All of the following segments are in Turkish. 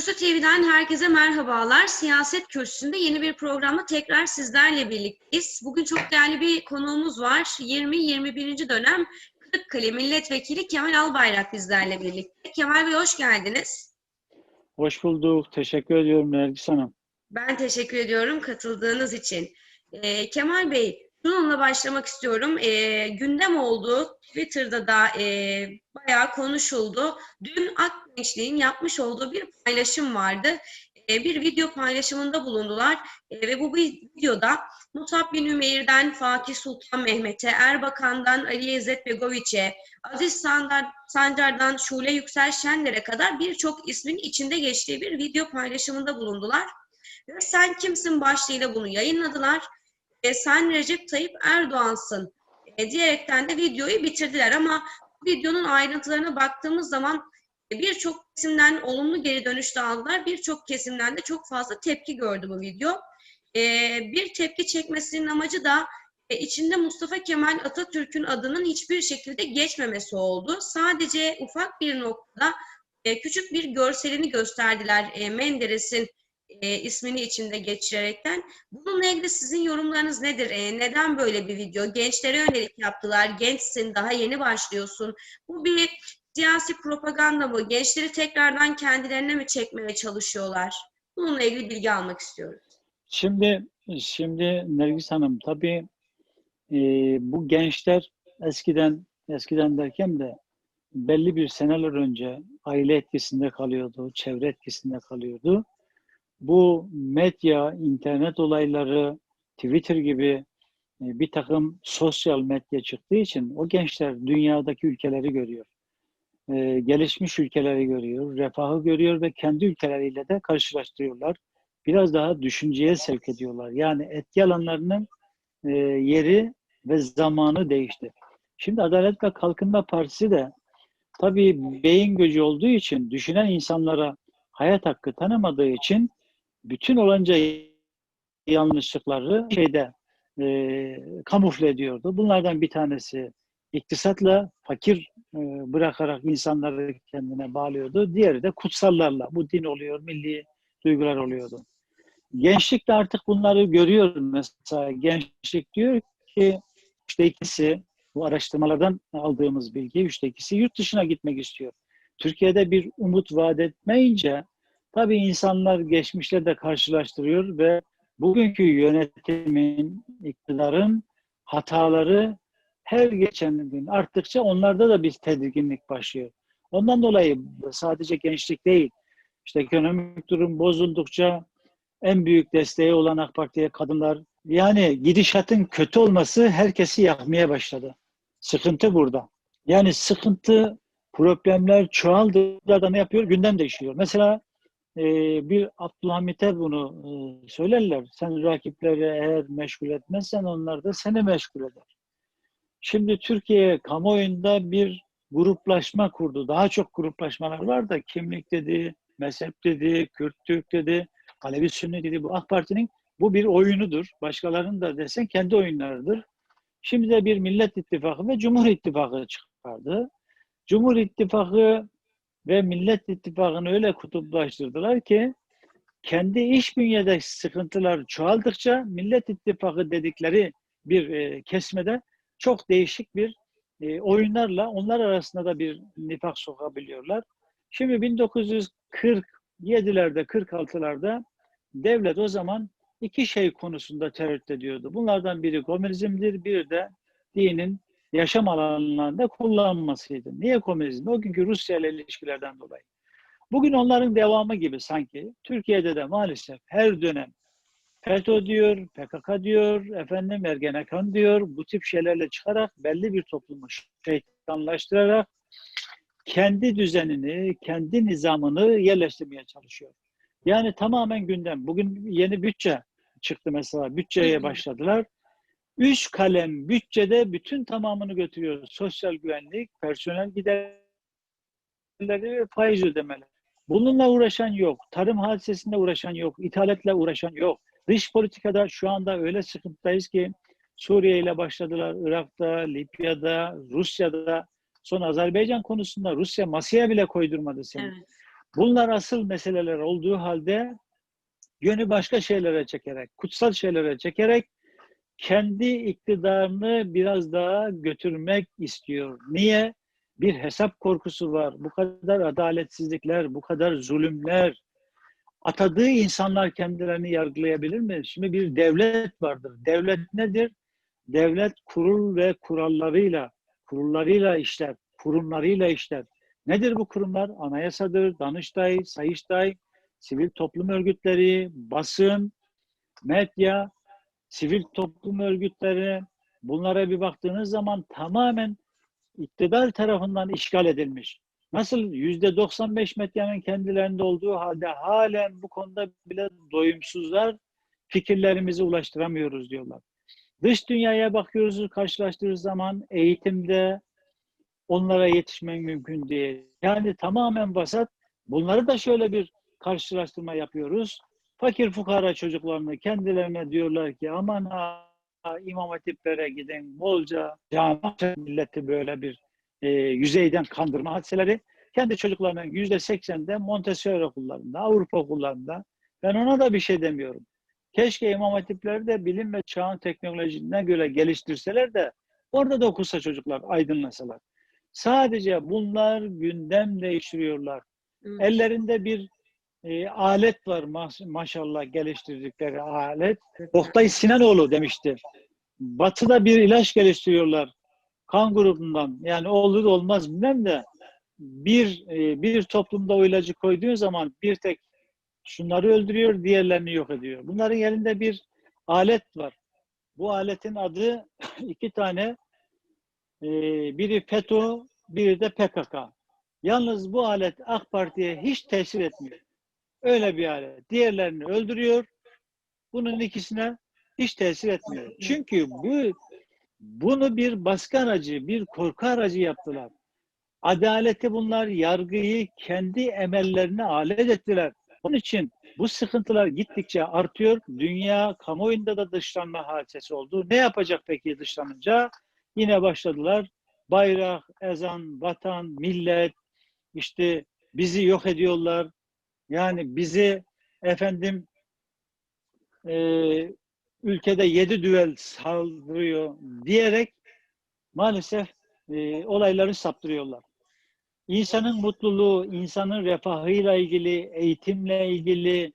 Kürsü TV'den herkese merhabalar. Siyaset Kürsüsü'nde yeni bir programla tekrar sizlerle birlikteyiz. Bugün çok değerli bir konuğumuz var. 20-21. dönem Kırıkkale Milletvekili Kemal Albayrak bizlerle birlikte. Kemal Bey hoş geldiniz. Hoş bulduk. Teşekkür ediyorum Nergis Hanım. Ben teşekkür ediyorum katıldığınız için. Ee, Kemal Bey, bununla başlamak istiyorum. Ee, gündem oldu. Twitter'da da e, bayağı konuşuldu. Dün Akgençliğin yapmış olduğu bir paylaşım vardı. E, bir video paylaşımında bulundular E, ve bu videoda Musab bin Ümeyr'den Fatih Sultan Mehmet'e, Erbakan'dan Ali İzzet Begoviç'e, Aziz Sancar, Sancar'dan Şule Yüksel Şenler'e kadar birçok ismin içinde geçtiği bir video paylaşımında bulundular. Ve sen kimsin başlığıyla bunu yayınladılar. E, sen Recep Tayyip Erdoğan'sın e, diyerekten de videoyu bitirdiler ama videonun ayrıntılarına baktığımız zaman e, birçok kesimden olumlu geri dönüş de aldılar. Birçok kesimden de çok fazla tepki gördü bu video. E, bir tepki çekmesinin amacı da e, içinde Mustafa Kemal Atatürk'ün adının hiçbir şekilde geçmemesi oldu. Sadece ufak bir noktada e, küçük bir görselini gösterdiler e, Menderes'in e, ismini içinde geçirerekten. Bununla ilgili sizin yorumlarınız nedir? E, neden böyle bir video? Gençlere yönelik yaptılar. Gençsin, daha yeni başlıyorsun. Bu bir siyasi propaganda mı? Gençleri tekrardan kendilerine mi çekmeye çalışıyorlar? Bununla ilgili bilgi almak istiyoruz. Şimdi şimdi Nergis Hanım tabii e, bu gençler eskiden eskiden derken de belli bir seneler önce aile etkisinde kalıyordu, çevre etkisinde kalıyordu. Bu medya, internet olayları, Twitter gibi e, bir takım sosyal medya çıktığı için o gençler dünyadaki ülkeleri görüyor. E, gelişmiş ülkeleri görüyor, refahı görüyor ve kendi ülkeleriyle de karşılaştırıyorlar. Biraz daha düşünceye sevk ediyorlar. Yani etki alanlarının e, yeri ve zamanı değişti. Şimdi Adalet ve Kalkınma Partisi de tabii beyin gücü olduğu için düşünen insanlara hayat hakkı tanımadığı için bütün olanca yanlışlıkları şeyde e, kamufle ediyordu. Bunlardan bir tanesi iktisatla fakir e, bırakarak insanları kendine bağlıyordu. Diğeri de kutsallarla. Bu din oluyor, milli duygular oluyordu. Gençlik de artık bunları görüyor mesela. Gençlik diyor ki üçte ikisi bu araştırmalardan aldığımız bilgi üçte ikisi yurt dışına gitmek istiyor. Türkiye'de bir umut vaat etmeyince tabii insanlar geçmişle de karşılaştırıyor ve bugünkü yönetimin, iktidarın hataları her geçen gün arttıkça onlarda da bir tedirginlik başlıyor. Ondan dolayı sadece gençlik değil, işte ekonomik durum bozuldukça en büyük desteği olan AK Parti'ye kadınlar. Yani gidişatın kötü olması herkesi yakmaya başladı. Sıkıntı burada. Yani sıkıntı, problemler çoğaldıkça da ne yapıyor? Gündem değişiyor. Mesela e, bir Abdülhamit'e bunu e, söylerler. Sen rakipleri eğer meşgul etmezsen onlar da seni meşgul eder. Şimdi Türkiye kamuoyunda bir gruplaşma kurdu. Daha çok gruplaşmalar var da kimlik dedi, mezhep dedi, Kürt dedi, Alevi Sünni dedi. Bu AK Parti'nin bu bir oyunudur. Başkalarının da desen kendi oyunlarıdır. Şimdi de bir Millet İttifakı ve Cumhur İttifakı çıkardı. Cumhur İttifakı ve Millet İttifakı'nı öyle kutuplaştırdılar ki kendi iş bünyede sıkıntılar çoğaldıkça Millet İttifakı dedikleri bir e, kesmede çok değişik bir e, oyunlarla onlar arasında da bir nifak sokabiliyorlar. Şimdi 1947'lerde, 46'larda devlet o zaman iki şey konusunda tereddüt ediyordu. Bunlardan biri komünizmdir, biri de dinin yaşam alanlarında kullanılmasıydı. Niye komünizm? O günkü Rusya ile ilişkilerden dolayı. Bugün onların devamı gibi sanki Türkiye'de de maalesef her dönem FETÖ diyor, PKK diyor, efendim Ergenekon diyor, bu tip şeylerle çıkarak belli bir toplumu şeytanlaştırarak kendi düzenini, kendi nizamını yerleştirmeye çalışıyor. Yani tamamen gündem. Bugün yeni bütçe çıktı mesela. Bütçeye başladılar. Üç kalem bütçede bütün tamamını götürüyor. Sosyal güvenlik, personel giderleri ve faiz ödemeleri. Bununla uğraşan yok. Tarım hadisesinde uğraşan yok. İthalatla uğraşan yok. Dış politikada şu anda öyle sıkıntıdayız ki Suriye ile başladılar. Irak'ta, Libya'da, Rusya'da. Son Azerbaycan konusunda Rusya masaya bile koydurmadı seni. Evet. Bunlar asıl meseleler olduğu halde yönü başka şeylere çekerek, kutsal şeylere çekerek kendi iktidarını biraz daha götürmek istiyor. Niye? Bir hesap korkusu var. Bu kadar adaletsizlikler, bu kadar zulümler. Atadığı insanlar kendilerini yargılayabilir mi? Şimdi bir devlet vardır. Devlet nedir? Devlet kurul ve kurallarıyla, kurullarıyla işler, kurumlarıyla işler. Nedir bu kurumlar? Anayasadır, Danıştay, Sayıştay, sivil toplum örgütleri, basın, medya, sivil toplum örgütleri bunlara bir baktığınız zaman tamamen iktidar tarafından işgal edilmiş. Nasıl yüzde 95 medyanın kendilerinde olduğu halde halen bu konuda bile doyumsuzlar fikirlerimizi ulaştıramıyoruz diyorlar. Dış dünyaya bakıyoruz, karşılaştığımız zaman eğitimde onlara yetişmek mümkün değil. Yani tamamen vasat. Bunları da şöyle bir karşılaştırma yapıyoruz. Fakir fukara çocuklarını kendilerine diyorlar ki aman ha imam hatiplere gidin bolca cami milleti böyle bir e, yüzeyden kandırma hadiseleri kendi çocuklarının yüzde seksende Montessori okullarında, Avrupa okullarında ben ona da bir şey demiyorum. Keşke imam hatipleri de bilim ve çağın teknolojisine göre geliştirseler de orada da okusa çocuklar, aydınlasalar. Sadece bunlar gündem değiştiriyorlar. Evet. Ellerinde bir e, alet var maş- maşallah geliştirdikleri alet. Oktay Sinanoğlu demişti. Batı'da bir ilaç geliştiriyorlar kan grubundan. Yani olur olmaz bilmem de bir e, bir toplumda o ilacı koyduğun zaman bir tek şunları öldürüyor, diğerlerini yok ediyor. Bunların elinde bir alet var. Bu aletin adı iki tane e, biri FETÖ, biri de PKK. Yalnız bu alet AK Parti'ye hiç tesir etmiyor. Öyle bir alet. Diğerlerini öldürüyor. Bunun ikisine hiç tesir etmiyor. Çünkü bu bunu bir baskı aracı, bir korku aracı yaptılar. Adaleti bunlar, yargıyı kendi emellerine alet ettiler. Onun için bu sıkıntılar gittikçe artıyor. Dünya kamuoyunda da dışlanma hadisesi oldu. Ne yapacak peki dışlanınca? Yine başladılar. Bayrak, ezan, vatan, millet, işte bizi yok ediyorlar. Yani bizi efendim e, ülkede yedi düvel saldırıyor diyerek maalesef e, olayları saptırıyorlar. İnsanın mutluluğu, insanın refahıyla ilgili, eğitimle ilgili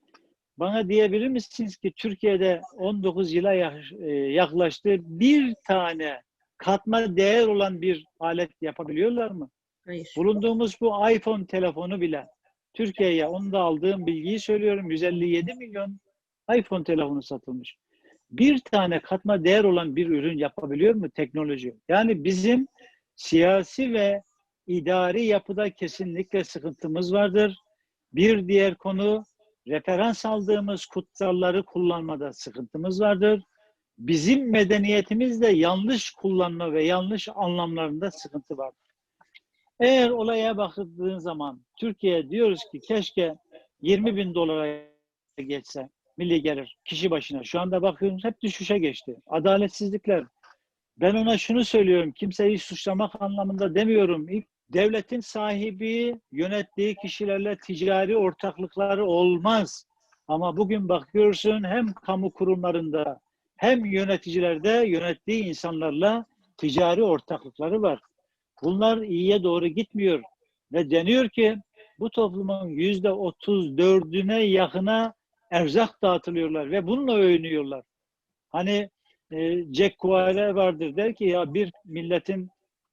bana diyebilir misiniz ki Türkiye'de 19 yıla e, yaklaştı bir tane katma değer olan bir alet yapabiliyorlar mı? Hayır. Bulunduğumuz bu iPhone telefonu bile Türkiye'ye onu da aldığım bilgiyi söylüyorum 157 milyon iPhone telefonu satılmış. Bir tane katma değer olan bir ürün yapabiliyor mu teknoloji? Yani bizim siyasi ve idari yapıda kesinlikle sıkıntımız vardır. Bir diğer konu referans aldığımız kutsalları kullanmada sıkıntımız vardır. Bizim medeniyetimizde yanlış kullanma ve yanlış anlamlarında sıkıntı vardır. Eğer olaya bakıldığın zaman Türkiye diyoruz ki keşke 20 bin dolara geçse milli gelir kişi başına. Şu anda bakıyoruz hep düşüşe geçti. Adaletsizlikler. Ben ona şunu söylüyorum. Kimseyi suçlamak anlamında demiyorum. İlk devletin sahibi yönettiği kişilerle ticari ortaklıkları olmaz. Ama bugün bakıyorsun hem kamu kurumlarında hem yöneticilerde yönettiği insanlarla ticari ortaklıkları var. Bunlar iyiye doğru gitmiyor. Ve deniyor ki bu toplumun yüzde otuz dördüne yakına erzak dağıtılıyorlar ve bununla övünüyorlar. Hani e, Jack Kerouac vardır der ki ya bir milletin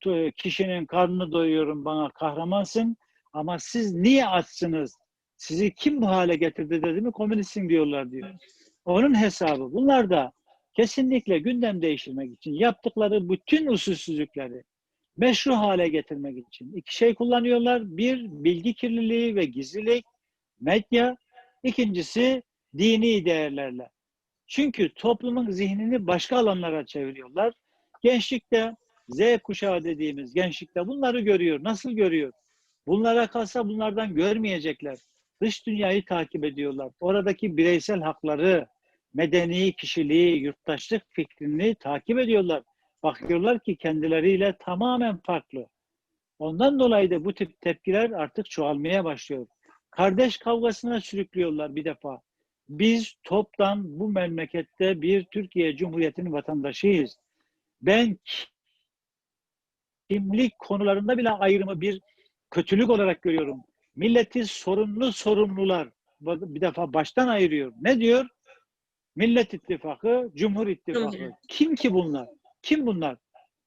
e, kişinin karnını doyuyorum bana kahramansın ama siz niye açsınız? Sizi kim bu hale getirdi dedi mi komünistsin diyorlar diyor. Onun hesabı. Bunlar da kesinlikle gündem değiştirmek için yaptıkları bütün usulsüzlükleri meşru hale getirmek için iki şey kullanıyorlar. Bir, bilgi kirliliği ve gizlilik, medya. İkincisi, dini değerlerle. Çünkü toplumun zihnini başka alanlara çeviriyorlar. Gençlikte, Z kuşağı dediğimiz gençlikte bunları görüyor. Nasıl görüyor? Bunlara kalsa bunlardan görmeyecekler. Dış dünyayı takip ediyorlar. Oradaki bireysel hakları, medeni kişiliği, yurttaşlık fikrini takip ediyorlar bakıyorlar ki kendileriyle tamamen farklı. Ondan dolayı da bu tip tepkiler artık çoğalmaya başlıyor. Kardeş kavgasına sürüklüyorlar bir defa. Biz toptan bu memlekette bir Türkiye Cumhuriyeti'nin vatandaşıyız. Ben kimlik konularında bile ayrımı bir kötülük olarak görüyorum. Milleti sorumlu sorumlular bir defa baştan ayırıyor. Ne diyor? Millet İttifakı, Cumhur İttifakı. Kim ki bunlar? Kim bunlar?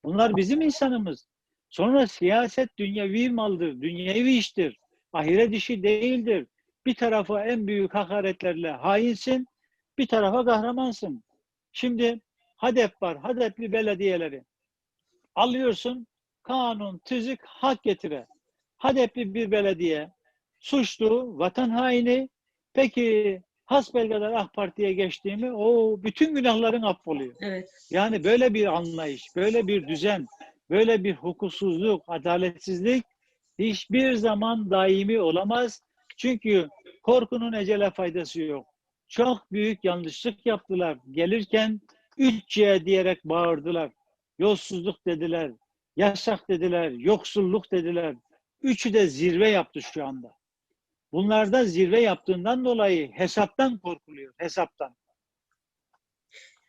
Bunlar bizim insanımız. Sonra siyaset dünyevi maldır, dünyevi iştir. Ahiret işi değildir. Bir tarafa en büyük hakaretlerle hainsin, bir tarafa kahramansın. Şimdi HADEP var, HADEP'li belediyeleri. Alıyorsun, kanun, tüzük, hak getire. HADEP'li bir belediye, suçlu, vatan haini. Peki hasbelkader AK Parti'ye geçtiğimi o bütün günahların affoluyor. Evet. Yani böyle bir anlayış, böyle bir düzen, böyle bir hukuksuzluk, adaletsizlik hiçbir zaman daimi olamaz. Çünkü korkunun ecele faydası yok. Çok büyük yanlışlık yaptılar. Gelirken 3C diyerek bağırdılar. Yolsuzluk dediler, yasak dediler, yoksulluk dediler. Üçü de zirve yaptı şu anda. Bunlarda zirve yaptığından dolayı hesaptan korkuluyor, hesaptan.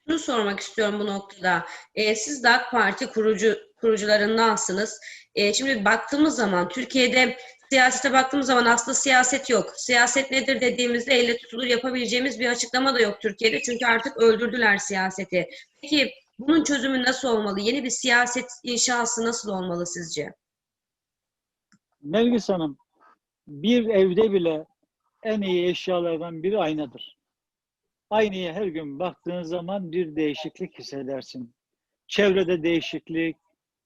Şunu sormak istiyorum bu noktada. Ee, siz de AK Parti kurucu kurucularındansınız. Ee, şimdi baktığımız zaman Türkiye'de siyasete baktığımız zaman aslında siyaset yok. Siyaset nedir dediğimizde elle tutulur yapabileceğimiz bir açıklama da yok Türkiye'de. Çünkü artık öldürdüler siyaseti. Peki bunun çözümü nasıl olmalı? Yeni bir siyaset inşası nasıl olmalı sizce? Nergis Hanım, bir evde bile en iyi eşyalardan biri aynadır. Aynaya her gün baktığın zaman bir değişiklik hissedersin. Çevrede değişiklik,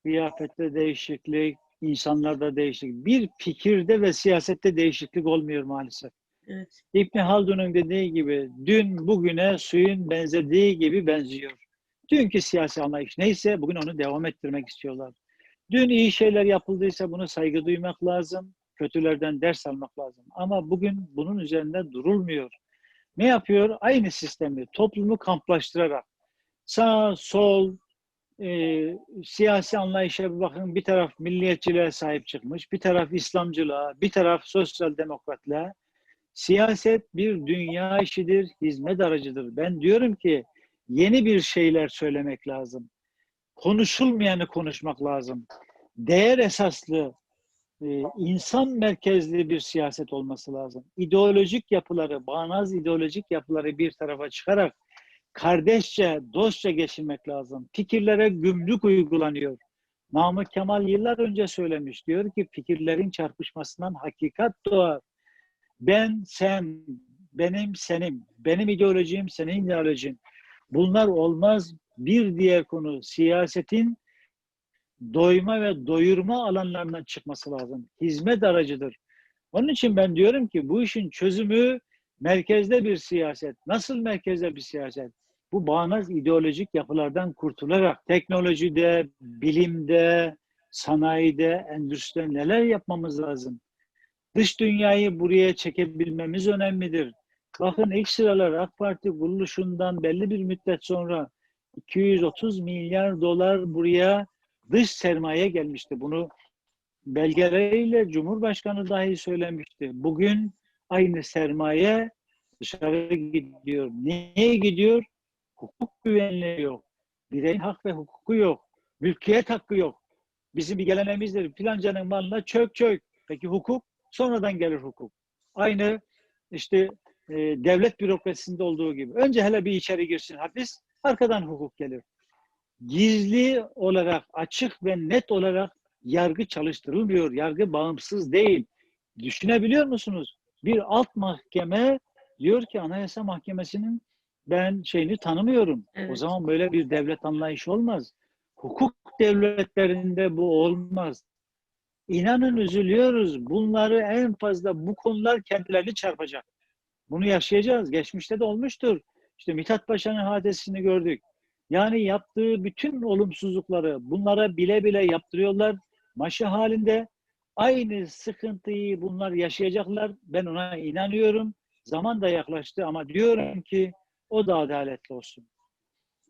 kıyafette değişiklik, insanlarda değişiklik. Bir fikirde ve siyasette değişiklik olmuyor maalesef. Evet. İbn Haldun'un dediği gibi dün bugüne suyun benzediği gibi benziyor. Dünkü siyasi anlayış neyse bugün onu devam ettirmek istiyorlar. Dün iyi şeyler yapıldıysa bunu saygı duymak lazım. Kötülerden ders almak lazım. Ama bugün bunun üzerinde durulmuyor. Ne yapıyor? Aynı sistemi toplumu kamplaştırarak sağ, sol, e, siyasi anlayışa bir bakın bir taraf milliyetçiliğe sahip çıkmış, bir taraf İslamcılığa, bir taraf sosyal demokratlığa. Siyaset bir dünya işidir, hizmet aracıdır. Ben diyorum ki yeni bir şeyler söylemek lazım. Konuşulmayanı konuşmak lazım. Değer esaslı, insan merkezli bir siyaset olması lazım. İdeolojik yapıları, bağnaz ideolojik yapıları bir tarafa çıkarak kardeşçe, dostça geçinmek lazım. Fikirlere gümrük uygulanıyor. Namık Kemal yıllar önce söylemiş. Diyor ki fikirlerin çarpışmasından hakikat doğar. Ben, sen, benim, senim, benim ideolojim, senin ideolojin. Bunlar olmaz. Bir diğer konu siyasetin doyma ve doyurma alanlarından çıkması lazım. Hizmet aracıdır. Onun için ben diyorum ki bu işin çözümü merkezde bir siyaset. Nasıl merkezde bir siyaset? Bu bağnaz ideolojik yapılardan kurtularak teknolojide, bilimde, sanayide, endüstride neler yapmamız lazım? Dış dünyayı buraya çekebilmemiz önemlidir. Bakın ilk sıralar AK Parti kuruluşundan belli bir müddet sonra 230 milyar dolar buraya dış sermaye gelmişti. Bunu belgeleriyle Cumhurbaşkanı dahi söylemişti. Bugün aynı sermaye dışarı gidiyor. Niye gidiyor? Hukuk güvenliği yok. Bireyin hak ve hukuku yok. Mülkiyet hakkı yok. Bizim bir geleneğimizdir. Filancanın malına çök çök. Peki hukuk? Sonradan gelir hukuk. Aynı işte e, devlet bürokrasisinde olduğu gibi. Önce hele bir içeri girsin hapis, arkadan hukuk gelir. Gizli olarak, açık ve net olarak yargı çalıştırılmıyor. Yargı bağımsız değil. Düşünebiliyor musunuz? Bir alt mahkeme diyor ki Anayasa Mahkemesi'nin ben şeyini tanımıyorum. Evet. O zaman böyle bir devlet anlayışı olmaz. Hukuk devletlerinde bu olmaz. İnanın üzülüyoruz. Bunları en fazla bu konular kendilerini çarpacak. Bunu yaşayacağız. Geçmişte de olmuştur. İşte Mithat Paşa'nın hadisesini gördük. Yani yaptığı bütün olumsuzlukları bunlara bile bile yaptırıyorlar. Maşı halinde aynı sıkıntıyı bunlar yaşayacaklar. Ben ona inanıyorum. Zaman da yaklaştı ama diyorum ki o da adaletli olsun.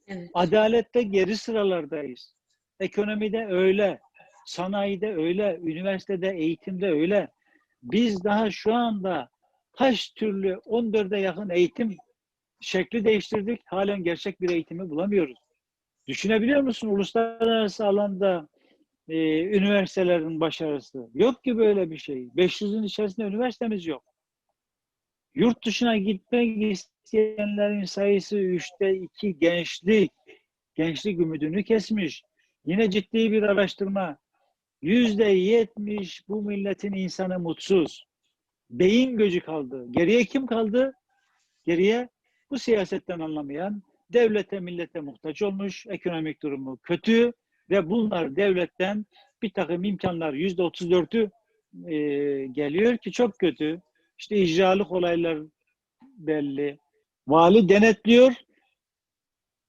Evet. Adalette geri sıralardayız. Ekonomide öyle, sanayide öyle, üniversitede, eğitimde öyle. Biz daha şu anda kaç türlü 14'e yakın eğitim şekli değiştirdik. Halen gerçek bir eğitimi bulamıyoruz. Düşünebiliyor musun? Uluslararası alanda e, üniversitelerin başarısı. Yok ki böyle bir şey. 500'ün içerisinde üniversitemiz yok. Yurt dışına gitmek isteyenlerin sayısı üçte iki gençlik. Gençlik ümidini kesmiş. Yine ciddi bir araştırma. Yüzde yetmiş bu milletin insanı mutsuz. Beyin göcü kaldı. Geriye kim kaldı? Geriye bu siyasetten anlamayan, devlete millete muhtaç olmuş, ekonomik durumu kötü ve bunlar devletten bir takım imkanlar yüzde otuz dörtü e, geliyor ki çok kötü. İşte icralık olaylar belli. Vali denetliyor.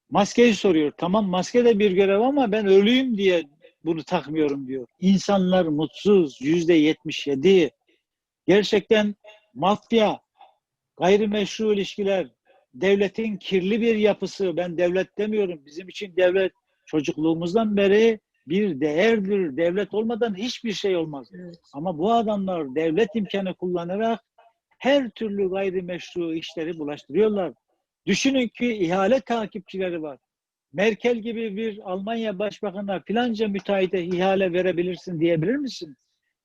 Maskeyi soruyor. Tamam maske de bir görev ama ben ölüyüm diye bunu takmıyorum diyor. İnsanlar mutsuz. Yüzde yetmiş yedi. Gerçekten mafya, gayrimeşru ilişkiler, devletin kirli bir yapısı. Ben devlet demiyorum. Bizim için devlet çocukluğumuzdan beri bir değerdir. Devlet olmadan hiçbir şey olmaz. Evet. Ama bu adamlar devlet imkanı kullanarak her türlü gayrimeşru işleri bulaştırıyorlar. Düşünün ki ihale takipçileri var. Merkel gibi bir Almanya başbakanına filanca müteahhite ihale verebilirsin diyebilir misin?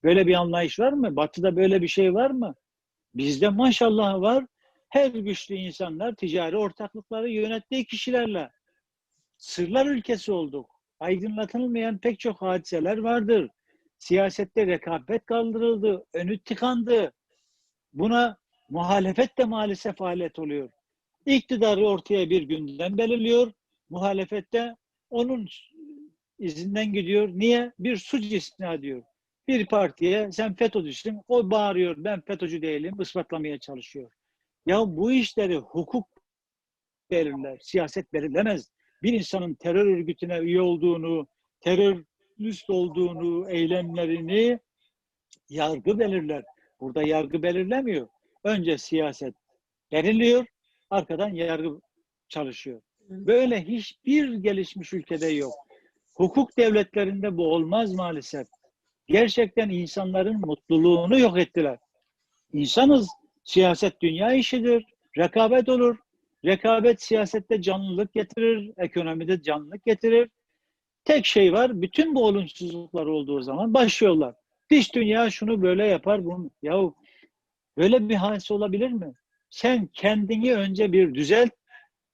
Böyle bir anlayış var mı? Batı'da böyle bir şey var mı? Bizde maşallah var. Her güçlü insanlar ticari ortaklıkları yönettiği kişilerle. Sırlar ülkesi olduk. Aydınlatılmayan pek çok hadiseler vardır. Siyasette rekabet kaldırıldı, önü tıkandı. Buna muhalefet de maalesef alet oluyor. İktidarı ortaya bir gündem belirliyor. Muhalefette onun izinden gidiyor. Niye? Bir suç istina diyor. Bir partiye sen FETÖ'cüsün, o bağırıyor ben FETÖ'cü değilim, ispatlamaya çalışıyor. Ya bu işleri hukuk belirler, siyaset belirlemez. Bir insanın terör örgütüne üye olduğunu, terörist olduğunu, eylemlerini yargı belirler. Burada yargı belirlemiyor. Önce siyaset belirliyor, arkadan yargı çalışıyor. Böyle hiçbir gelişmiş ülkede yok. Hukuk devletlerinde bu olmaz maalesef. Gerçekten insanların mutluluğunu yok ettiler. İnsanız, siyaset dünya işidir, rekabet olur. Rekabet siyasette canlılık getirir, ekonomide canlılık getirir. Tek şey var, bütün bu olumsuzluklar olduğu zaman başlıyorlar. Dış dünya şunu böyle yapar, bunu. Yahu böyle bir hadise olabilir mi? Sen kendini önce bir düzelt,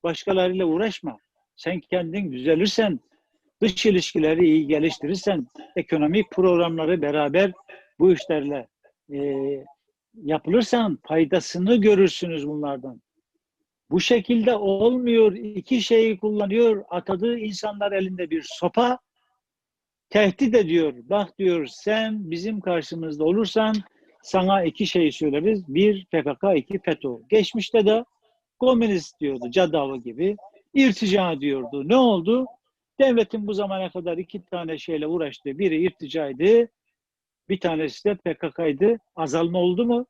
başkalarıyla uğraşma. Sen kendin düzelirsen, dış ilişkileri iyi geliştirirsen, ekonomik programları beraber bu işlerle e, yapılırsan faydasını görürsünüz bunlardan. Bu şekilde olmuyor. İki şeyi kullanıyor. Atadığı insanlar elinde bir sopa. Tehdit ediyor. Bak diyor sen bizim karşımızda olursan sana iki şey söyleriz. Bir PKK, iki FETÖ. Geçmişte de komünist diyordu. Cadavı gibi. İrtica diyordu. Ne oldu? Devletin bu zamana kadar iki tane şeyle uğraştı. Biri irticaydı. Bir tanesi de PKK'ydı. Azalma oldu mu?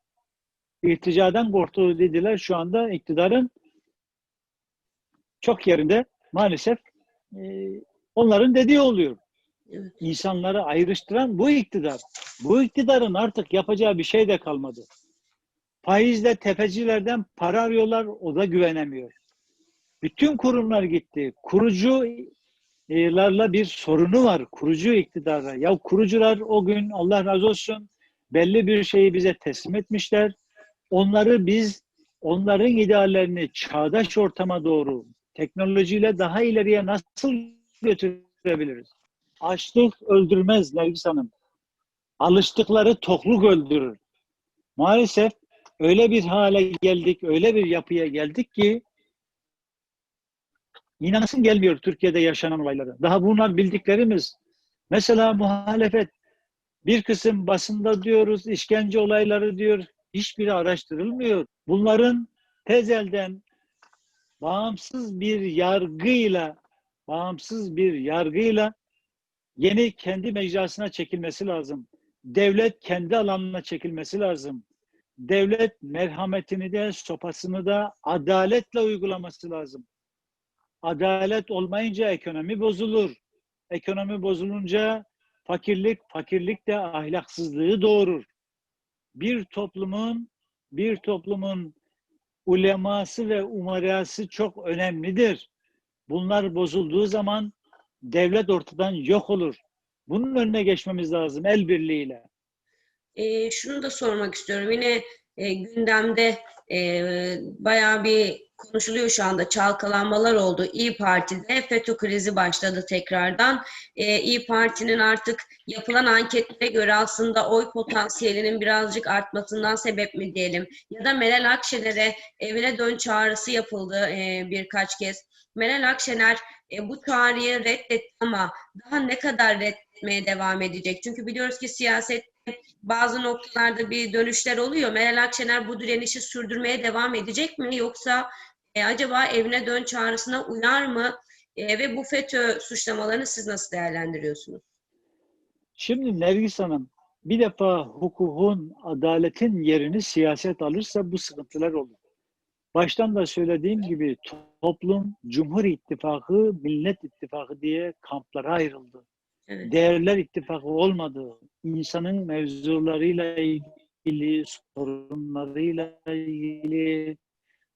İrticadan korktu dediler. Şu anda iktidarın çok yerinde maalesef e, onların dediği oluyor. Evet. İnsanları ayrıştıran bu iktidar. Bu iktidarın artık yapacağı bir şey de kalmadı. Faizle tefecilerden para arıyorlar, o da güvenemiyor. Bütün kurumlar gitti. Kurucularla bir sorunu var. Kurucu iktidarla. Ya kurucular o gün Allah razı olsun belli bir şeyi bize teslim etmişler. Onları biz onların ideallerini çağdaş ortama doğru teknolojiyle daha ileriye nasıl götürebiliriz? Açlık öldürmez Nergis Hanım. Alıştıkları tokluk öldürür. Maalesef öyle bir hale geldik, öyle bir yapıya geldik ki inanasın gelmiyor Türkiye'de yaşanan olaylara. Daha bunlar bildiklerimiz. Mesela muhalefet bir kısım basında diyoruz, işkence olayları diyor, hiçbiri araştırılmıyor. Bunların tezelden bağımsız bir yargıyla bağımsız bir yargıyla yeni kendi mecrasına çekilmesi lazım. Devlet kendi alanına çekilmesi lazım. Devlet merhametini de sopasını da adaletle uygulaması lazım. Adalet olmayınca ekonomi bozulur. Ekonomi bozulunca fakirlik, fakirlik de ahlaksızlığı doğurur. bir toplumun bir toplumun uleması ve umarası çok önemlidir. Bunlar bozulduğu zaman devlet ortadan yok olur. Bunun önüne geçmemiz lazım el birliğiyle. E, şunu da sormak istiyorum. Yine e, gündemde e, bayağı bir konuşuluyor şu anda. Çalkalanmalar oldu. İyi Parti'de FETÖ krizi başladı tekrardan. E, İyi Parti'nin artık yapılan anketlere göre aslında oy potansiyelinin birazcık artmasından sebep mi diyelim? Ya da Meral Akşener'e evine dön çağrısı yapıldı e, birkaç kez. Meral Akşener e, bu çağrıyı reddetti ama daha ne kadar reddetmeye devam edecek? Çünkü biliyoruz ki siyaset bazı noktalarda bir dönüşler oluyor. Meral Akşener bu direnişi sürdürmeye devam edecek mi? Yoksa e, acaba evine dön çağrısına uyar mı? E, ve bu FETÖ suçlamalarını siz nasıl değerlendiriyorsunuz? Şimdi Nergis Hanım bir defa hukukun, adaletin yerini siyaset alırsa bu sıkıntılar olur. Baştan da söylediğim gibi toplum, Cumhur İttifakı, Millet İttifakı diye kamplara ayrıldı. Evet. Değerler ittifakı olmadı. İnsanın mevzularıyla ilgili, sorunlarıyla ilgili,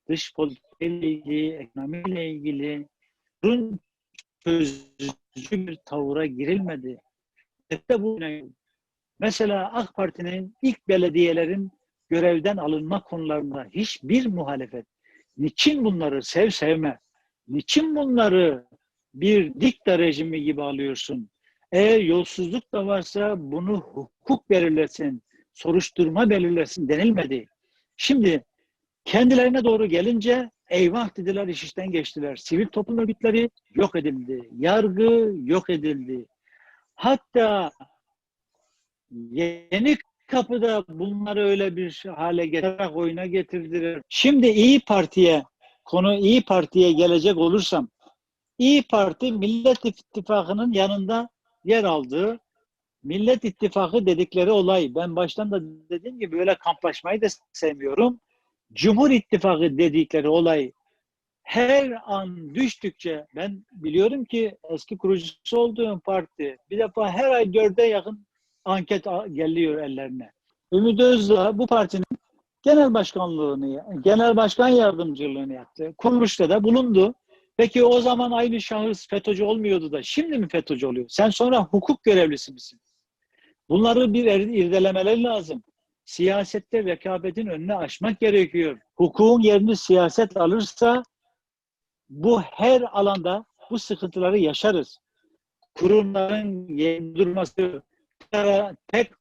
dış politikayla ilgili, ekonomiyle ilgili bunun çözücü bir tavıra girilmedi. Hatta bu mesela AK Parti'nin ilk belediyelerin görevden alınma konularında hiçbir muhalefet. Niçin bunları sev sevme? Niçin bunları bir dikta rejimi gibi alıyorsun? Eğer yolsuzluk da varsa bunu hukuk belirlesin, soruşturma belirlesin denilmedi. Şimdi kendilerine doğru gelince eyvah dediler iş işten geçtiler. Sivil toplum örgütleri yok edildi. Yargı yok edildi. Hatta yeni kapıda bunları öyle bir hale getirerek oyuna getirdiler. Şimdi İyi Parti'ye konu İyi Parti'ye gelecek olursam İyi Parti Millet İttifakı'nın yanında yer aldığı Millet İttifakı dedikleri olay ben baştan da dediğim gibi böyle kamplaşmayı da sevmiyorum. Cumhur İttifakı dedikleri olay her an düştükçe ben biliyorum ki eski kurucusu olduğum parti bir defa her ay dörde yakın anket geliyor ellerine. Ümit Özdağ bu partinin genel başkanlığını, genel başkan yardımcılığını yaptı. Kuruluşta da bulundu. Peki o zaman aynı şahıs FETÖ'cü olmuyordu da şimdi mi FETÖ'cü oluyor? Sen sonra hukuk görevlisi misin? Bunları bir er, irdelemeleri lazım. Siyasette rekabetin önüne aşmak gerekiyor. Hukukun yerini siyaset alırsa bu her alanda bu sıkıntıları yaşarız. Kurumların yerini durması, tek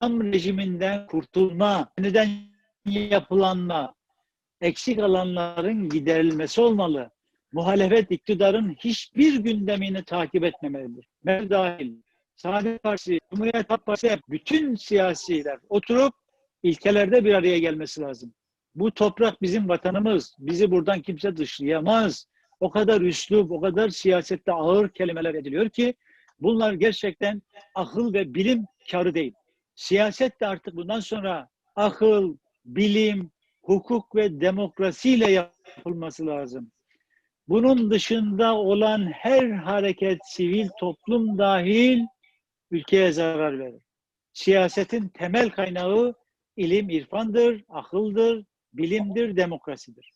tam rejiminden kurtulma, neden yapılanma, eksik alanların giderilmesi olmalı. Muhalefet iktidarın hiçbir gündemini takip etmemelidir. Ben dahil, Saadet Partisi, Cumhuriyet Halk Partisi, bütün siyasiler oturup ilkelerde bir araya gelmesi lazım. Bu toprak bizim vatanımız. Bizi buradan kimse dışlayamaz. O kadar üslup, o kadar siyasette ağır kelimeler ediliyor ki bunlar gerçekten akıl ve bilim karı değil. Siyaset de artık bundan sonra akıl, bilim, hukuk ve demokrasiyle yapılması lazım. Bunun dışında olan her hareket, sivil toplum dahil ülkeye zarar verir. Siyasetin temel kaynağı ilim, irfandır, akıldır, bilimdir, demokrasidir.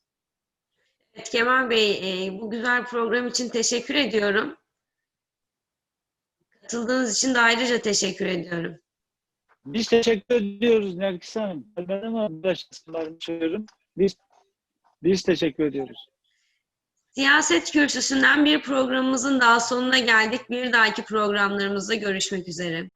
Evet, Kemal Bey, e, bu güzel program için teşekkür ediyorum. Katıldığınız için de ayrıca teşekkür ediyorum. Biz teşekkür ediyoruz Nergis Hanım. Ben ama başkasılarını söylüyorum. Biz, biz teşekkür ediyoruz. Siyaset kürsüsünden bir programımızın daha sonuna geldik. Bir dahaki programlarımızda görüşmek üzere.